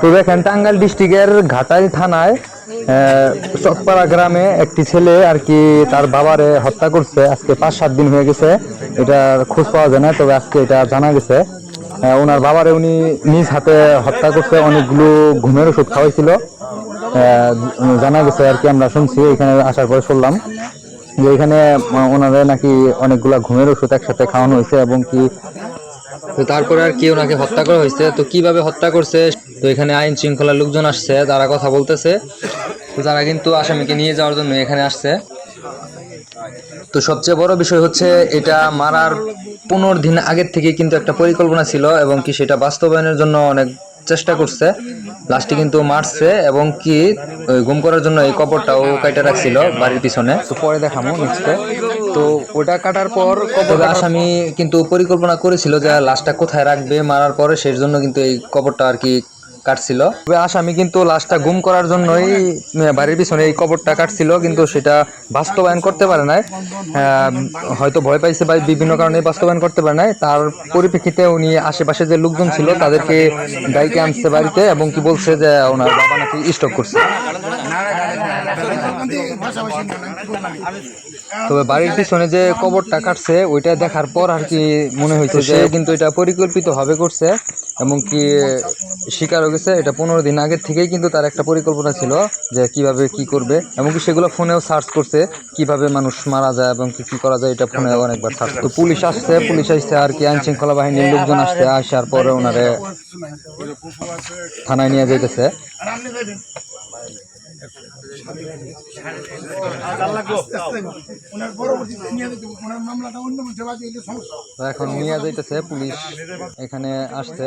তো দেখেন টাঙ্গাইল ডিস্ট্রিক্টের ঘাটাইল থানায় চকপাড়া গ্রামে একটি ছেলে আর কি তার বাবারে হত্যা করছে। আজকে পাঁচ সাত দিন হয়ে গেছে, এটার খোঁজ পাওয়া যায় না, তবে আজকে এটা জানা গেছে। ওনার বাবারে উনি নিজ হাতে হত্যা করছে, অনেকগুলো ঘুমের ওষুধ খাওয়াইছিল। জানা গেছে আর কি, আমরা শুনছি, এখানে আসার পরে শুনলাম যে এখানে, ওনারে নাকি অনেকগুলা ঘুমের ওষুধ একসাথে খাওয়ানো হয়েছে এবং কি তো তারপরে আর কি ওনাকে হত্যা করা হয়েছে। তো কীভাবে হত্যা করছে, তো এখানে আইন শৃঙ্খলার লোকজন আসছে, তারা কথা বলতেছে। তো তারা কিন্তু আসামিকে নিয়ে যাওয়ার জন্য এখানে আসছে। তো সবচেয়ে বড় বিষয় হচ্ছে, এটা মারার পনেরো দিন আগের থেকে কিন্তু একটা পরিকল্পনা ছিল এবং কি সেটা বাস্তবায়নের জন্য অনেক চেষ্টা করছে। লাস্টে কিন্তু মারছে এবং কি গুম করার জন্য এই কবরটাও কাটা রাখছিল বাড়ির পিছনে। তো পরে দেখামো নিচে তো ওটা কাটার পর আসামি কিন্তু পরিকল্পনা করেছিল যে লাস্টটা কোথায় রাখবে মারার পরে সেই জন্য কিন্তু এই কবরটা আর কি কাটছিল। তবে আসামি কিন্তু লাশটা গুম করার জন্যই বাড়ির পিছনে এই কবরটা কাটছিল কিন্তু সেটা বাস্তবায়ন করতে পারে নাই। হয়তো ভয় পাইছে বা বিভিন্ন কারণে বাস্তবায়ন করতে পারে নাই। তার পরিপ্রেক্ষিতে উনি আশেপাশে যে লোকজন ছিল তাদেরকে গাইকে আনছে বাড়িতে এবং কি বলছে যে ওনার বাবা নাকি স্টক করছে। তবে বাড়ির পিছনে যে কবরটা কাটছে ওইটা দেখার পর আর কি মনে হয়েছে যে কিন্তু এটা পরিকল্পিত ভাবে করছে। এবং স্বীকারও গেছে, এটা পনেরো দিন আগের থেকেই কিন্তু তার একটা পরিকল্পনা ছিল যে কীভাবে কি করবে। এমনকি সেগুলো ফোনেও সার্চ করছে, কীভাবে মানুষ মারা যায় এবং কি কি করা যায়, এটা ফোনে অনেকবার সার্চ তো পুলিশ আসছে পুলিশ আসছে আর কি আইন শৃঙ্খলা বাহিনীর লোকজন আসছে, আসার পরে ওনারে থানায় নিয়ে যেতেছে এখন নিয়ে যাইতেছে পুলিশ এখানে আসছে।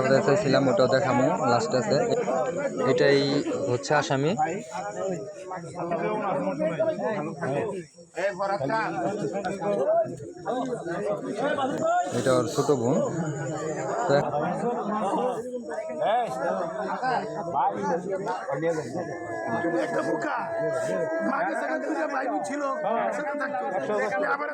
দেখাতে চাইছিলাম ওটাও দেখামো লাস্ট আছে। এটাই হচ্ছে আসামি। এটা ওর ছোট বোন। আবার